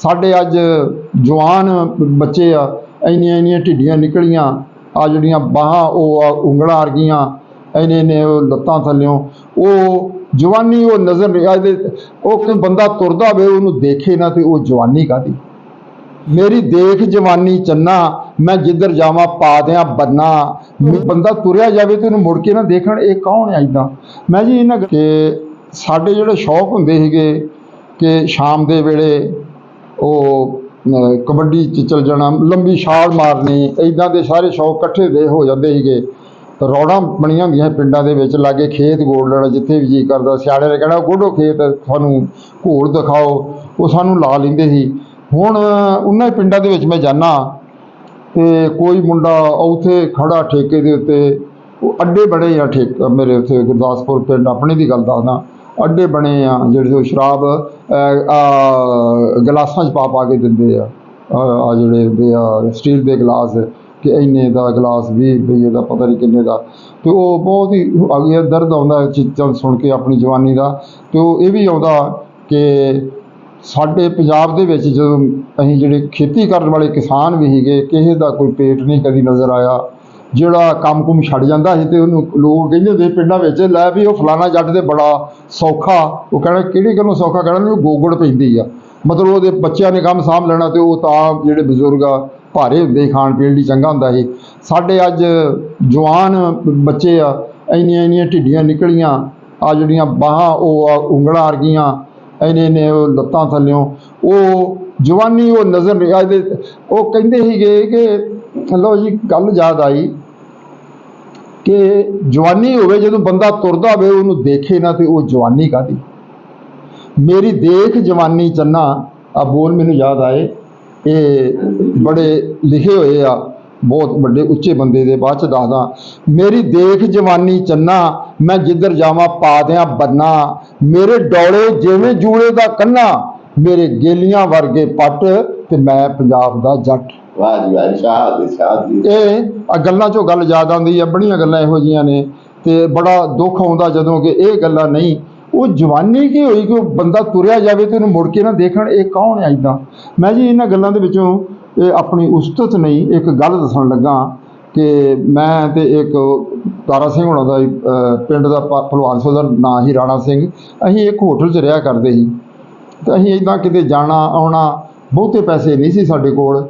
ਸਾਡੇ ਅੱਜ ਜਵਾਨ ਬੱਚੇ ਆ, ਇੰਨੀਆਂ ਇੰਨੀਆਂ ਢਿੱਡੀਆਂ ਨਿਕਲੀਆਂ ਆ ਜਿਹੜੀਆਂ ਬਾਹਾਂ, ਉਹ ਆ ਉਂਗਲਾਂ ਆ ਗਈਆਂ ਇੰਨੇ ਨੇ ਉਹ ਲੱਤਾਂ ਥੱਲਿਓਂ, ਉਹ ਜਵਾਨੀ ਉਹ ਨਜ਼ਰ ਨਹੀਂ ਆਦੇ ਉਹ ਕੋਈ ਬੰਦਾ ਤੁਰਦਾ ਹੋਵੇ, ਉਹਨੂੰ ਦੇਖੇ ਨਾ ਤੇ ਉਹ ਜਵਾਨੀ ਕਾਦੀ ਮੇਰੀ ਦੇਖ ਜਵਾਨੀ ਚੰਨਾ, ਮੈਂ ਜਿੱਧਰ ਜਾਵਾਂ ਪਾ ਦਿਆਂ ਬੰਨਾ ਬੰਦਾ ਤੁਰਿਆ ਜਾਵੇ ਤੇ ਉਹਨੂੰ ਮੁੜ ਕੇ ਨਾ ਦੇਖਣ, ਇਹ ਕੌਣ ਹੈ ਇਦਾਂ ਮੈਂ ਜੀ ਇਹਨਾਂ ਕਿ ਸਾਡੇ ਜਿਹੜੇ ਸ਼ੌਕ ਹੁੰਦੇ ਸੀਗੇ ਕਿ ਸ਼ਾਮ ਦੇ ਵੇਲੇ ਉਹ ਕਬੱਡੀ ਚ ਚਲ ਜਾਣਾ, ਲੰਬੀ ਛਾਲ ਮਾਰਨੀ ਇਦਾਂ ਦੇ ਸਾਰੇ ਸ਼ੌਕ ਇਕੱਠੇ ਦੇ ਹੋ ਜਾਂਦੇ ਸੀਗੇ। ਰੌੜਾਂ ਬਣੀਆਂ ਹੁੰਦੀਆਂ ਪਿੰਡਾਂ ਦੇ ਵਿੱਚ, ਲਾਗੇ ਖੇਤ ਗੋਲ ਲੈਣਾ, ਜਿੱਥੇ ਵੀ ਜੀ ਕਰਦਾ ਸਿਆੜੇ ਨੇ ਕਹਿਣਾ, ਗੋਡੋ ਖੇਤ, ਸਾਨੂੰ ਘੋੜ ਦਿਖਾਓ। ਉਹ ਸਾਨੂੰ ਲਾ ਲੈਂਦੇ ਸੀ। ਹੁਣ ਉਹਨਾਂ ਪਿੰਡਾਂ ਦੇ ਵਿੱਚ ਮੈਂ ਜਾਣਾ ਤੇ ਕੋਈ ਮੁੰਡਾ ਉੱਥੇ ਖੜਾ ਠੇਕੇ ਦੇ ਉੱਤੇ, ਉਹ ਅੱਡੇ ਬੜੇ ਆ ਠੇਕ, ਮੇਰੇ ਉੱਥੇ ਗੁਰਦਾਸਪੁਰ ਪਿੰਡ, ਆਪਣੇ ਦੀ ਗੱਲ ਦੱਸਦਾ। ਅੱਡੇ ਬਣੇ ਆ, ਜਿਹੜੇ ਉਹ ਸ਼ਰਾਬ ਗਲਾਸਾਂ 'ਚ ਪਾ ਪਾ ਕੇ ਦਿੰਦੇ ਆ। ਆ ਜਿਹੜੇ ਹੁੰਦੇ ਆ ਸਟੀਲ ਦੇ ਗਲਾਸ ਕਿ ਇੰਨੇ ਦਾ ਗਲਾਸ 20 ਰੁਪਏ ਦਾ, ਪਤਾ ਨਹੀਂ ਕਿੰਨੇ ਦਾ। ਤੇ ਉਹ ਬਹੁਤ ਹੀ ਅੱਗੇ ਦਰਦ ਆਉਂਦਾ ਚੀਜ਼ਾਂ ਸੁਣ ਕੇ ਆਪਣੀ ਜਵਾਨੀ ਦਾ। ਤੇ ਉਹ ਇਹ ਵੀ ਆਉਂਦਾ ਕਿ ਸਾਡੇ ਪੰਜਾਬ ਦੇ ਵਿੱਚ ਜਦੋਂ ਅਸੀਂ ਜਿਹੜੇ ਖੇਤੀ ਕਰਨ ਵਾਲੇ ਕਿਸਾਨ ਵੀ ਸੀਗੇ, ਕਿਸੇ ਦਾ ਕੋਈ ਪੇਟ ਨਹੀਂ ਕਦੀ ਨਜ਼ਰ ਆਇਆ। ਜਿਹੜਾ ਕੰਮ ਕੁਮ ਛੱਡ ਜਾਂਦਾ ਸੀ ਤੇ ਉਹਨੂੰ ਲੋਕ ਕਹਿੰਦੇ ਹੁੰਦੇ ਪਿੰਡਾਂ ਵਿੱਚ, ਲੈ ਵੀ ਉਹ ਫਲਾਣਾ ਜੱਟ ਦੇ ਬੜਾ ਸੌਖਾ, ਉਹ ਕਹਿਣਾ ਕਿਹੜੀ ਗੱਲੋਂ ਸੌਖਾ? ਕਹਿਣਾ ਵੀ ਉਹ ਗੋਗੜ ਪੈਂਦੀ ਆ। ਮਤਲਬ ਉਹਦੇ ਬੱਚਿਆਂ ਨੇ ਕੰਮ ਸਾਂਭ ਲੈਣਾ ਤੇ ਉਹ ਤਾਂ ਜਿਹੜੇ ਬਜ਼ੁਰਗ ਆ, ਭਾਰੇ ਹੁੰਦੇ ਖਾਣ ਪੀਣ ਲਈ ਚੰਗਾ ਹੁੰਦਾ ਸੀ। ਸਾਡੇ ਅੱਜ ਜਵਾਨ ਬੱਚੇ ਆ, ਇੰਨੀਆਂ ਇੰਨੀਆਂ ਢਿੱਡੀਆਂ ਨਿਕਲੀਆਂ, ਆ ਜਿਹੜੀਆਂ ਬਾਹਾਂ, ਉਹ ਆ ਉਂਗਲਾਂ ਆ ਗਈਆਂ ਇੰਨੇ ਨੇ ਉਹ ਲੱਤਾਂ ਥੱਲਿਓਂ, ਉਹ ਜਵਾਨੀ ਉਹ ਨਜ਼ਰ ਨਹੀਂ ਆਦੇ ਉਹ ਕਹਿੰਦੇ ਸੀਗੇ ਕਿ ਲਓ ਜੀ, ਗੱਲ ਯਾਦ ਆਈ ਕਿ ਜਵਾਨੀ ਹੋਵੇ ਜਦੋਂ ਬੰਦਾ ਤੁਰਦਾ ਹੋਵੇ, ਉਹਨੂੰ ਦੇਖੇ ਨਾ ਤੇ ਉਹ ਜਵਾਨੀ ਕਾਦੀ ਮੇਰੀ ਦੇਖ ਜਵਾਨੀ ਚੰਨਾ ਆ ਬੋਲ ਮੈਨੂੰ ਯਾਦ ਆਏ, ਇਹ ਬੜੇ ਲਿਖੇ ਹੋਏ ਆ, ਬਹੁਤ ਵੱਡੇ ਉੱਚੇ ਬੰਦੇ ਦੇ, ਬਾਅਦ ਚ ਦੱਸਦਾ, ਮੇਰੀ ਦੇਖ ਜਵਾਨੀ ਚੰਨਾ ਮੈਂ ਜਿੱਧਰ ਜਾਵਾਂ ਪਾ ਦਿਆਂ ਬੰਨਾ, ਮੇਰੇ ਡੋਲੇ ਜਿਵੇਂ ਜੂਲੇ ਦਾ ਕੰਨਾ, ਮੇਰੇ ਗੇਲੀਆਂ ਵਰਗੇ ਪੱਟ ਤੇ ਮੈਂ ਪੰਜਾਬ ਦਾ ਜੱਟ। ਵਾਹ ਜੀ ਵਾਹ ਸ਼ਾਹ ਦੀ ਸ਼ਾਹ ਦੀ ਇਹ ਆ ਗੱਲਾਂ ਚੋਂ ਗੱਲ ਯਾਦ ਆਉਂਦੀ ਆ, ਬੜੀਆਂ ਗੱਲਾਂ ਇਹੋ ਜੀਆਂ ਨੇ ਤੇ ਬੜਾ ਦੁੱਖ ਆਉਂਦਾ ਜਦੋਂ ਕਿ ਇਹ ਗੱਲਾਂ ਨਹੀਂ, ਉਹ ਜਵਾਨੀ ਕੀ ਹੋਈ ਕਿ ਉਹ ਬੰਦਾ ਤੁਰਿਆ ਜਾਵੇ ਤੇ ਉਹਨੂੰ ਮੁੜ ਕੇ ਨਾ ਦੇਖਣ, ਇਹ ਕੌਣ ਹੈ ਇਦਾਂ ਮੈਂ ਜੀ ਇਹਨਾਂ ਗੱਲਾਂ ਦੇ ਵਿੱਚੋਂ ਇਹ ਆਪਣੀ ਉਸਤਤ ਨਹੀਂ, ਇੱਕ ਗੱਲ ਦੱਸਣ ਲੱਗਾ ਕਿ ਮੈਂ ਤੇ ਇੱਕ ਤਾਰਾ ਸਿੰਘ ਹੋਣਾ ਦਾ ਪਿੰਡ ਦਾ ਪ- ਭਲਵਾਨ ਦਾ ਨਾਂ ਹੀ ਰਾਣਾ ਸਿੰਘ। ਅਸੀਂ ਇੱਕ ਹੋਟਲ 'ਚ ਰਿਹਾ ਕਰਦੇ ਸੀ। ਤੇ ਅਸੀਂ ਇਦਾਂ ਕਿਤੇ ਜਾਣਾ, ਆਉਣਾ, ਬਹੁਤੇ ਪੈਸੇ ਨਹੀਂ ਸੀ ਸਾਡੇ ਕੋਲ।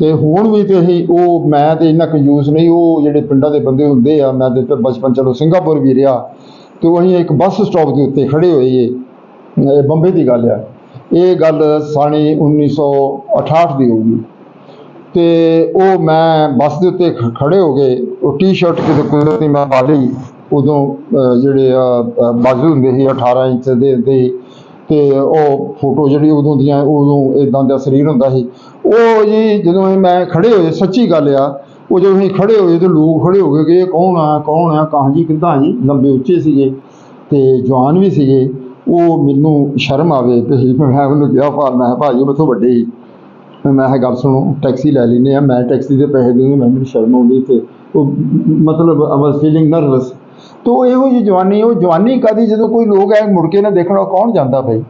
ਤੇ ਹੁਣ ਵੀ ਤੇ ਅਸੀਂ ਉਹ ਮੈਂ ਤੇ ਇੰਨਾ ਕੰਜੂਸ ਨਹੀਂ ਉਹ ਜਿਹੜੇ ਪਿੰਡਾਂ ਦੇ ਬੰਦੇ ਹੁੰਦੇ ਆ ਮੈਂ ਤੇ ਬਚਪਨ ਚਲੋ ਸਿੰਗਾਪੁਰ ਵੀ ਰਿਹਾ ਤੇ ਉਹ ਅਸੀਂ ਇੱਕ ਬੱਸ ਸਟਾਪ ਦੇ ਉੱਤੇ ਖੜੇ ਹੋਏ ਇਹ ਬੰਬੇ ਦੀ ਗੱਲ ਆ। ਇਹ ਗੱਲ ਸਾਣੀ 1968 ਦੀ ਹੋਊਗੀ। ਤੇ ਉਹ ਮੈਂ ਬੱਸ ਦੇ ਉੱਤੇ ਖ- ਖੜੇ ਹੋ ਗਏ ਉਹ ਟੀ-ਸ਼ਰਟ ਕਿਤੇ ਕੁਦਰਤੀ ਮੈਂ ਪਾ ਲਈ ਉਦੋਂ ਜਿਹੜੇ ਆ ਅਹ, ਬਾਜ਼ੂ ਹੁੰਦੇ ਸੀ 18 ਇੰਚ ਦੇ ਹੁੰਦੇ ਤੇ ਉਹ ਫੋਟੋ ਜਿਹੜੀ ਉਦੋਂ ਦੀਆਂ ਉਦੋਂ ਇਦਾਂ ਦਾ ਸਰੀਰ ਹੁੰਦਾ ਸੀ। ਉਹ ਜੀ ਜਦੋਂ ਇਹ ਮੈਂ ਖੜੇ ਹੋਏ ਸੱਚੀ ਗੱਲ ਆ ਉਹ ਜਦੋਂ ਅਸੀਂ ਖੜੇ ਹੋਏ ਤੇ ਲੋਕ ਖੜੇ ਹੋ ਗਏ ਕਿ ਇਹ ਕੌਣ ਆ ਕੌਣ ਆ ਕਾਂ ਜੀ ਕਿੱਦਾਂ ਜੀ ਲੰਬੇ ਉੱਚੇ ਸੀਗੇ ਤੇ ਜਵਾਨ ਵੀ ਸੀਗੇ। ਉਹ ਮੈਨੂੰ ਸ਼ਰਮ ਆਵੇ ਤੇ ਮੈਂ ਉਹਨੂੰ ਕਿਹਾ ਭਾ ਮੈਂ ਕਿਹਾ, ਭਾਜੀ ਮੈਥੋਂ ਵੱਡੇ ਸੀ। ਮੈਂ ਇਹ ਗੱਲ ਸੁਣੋ ਟੈਕਸੀ ਲੈ ਲੈਨੇ ਆ ਮੈਂ ਟੈਕਸੀ ਦੇ ਪੈਸੇ ਦੇਣੇ ਮੈਂ ਮੈਨੂੰ ਸ਼ਰਮ ਆਉਂਦੀ ਤੇ ਉਹ ਮਤਲਬ ਆਈ ਵਾਸ ਫੀਲਿੰਗ ਨਰਵਸ ਤੋ ਇਹੋ ਜਿਹੀ ਜਵਾਨੀ, ਉਹ ਜਵਾਨੀ ਕਦੀ ਜਦੋਂ ਕੋਈ ਲੋਕ ਐ ਮੁੜ ਕੇ ਨਾ ਦੇਖਣਾ ਕੌਣ ਜਾਂਦਾ ਭਾਈ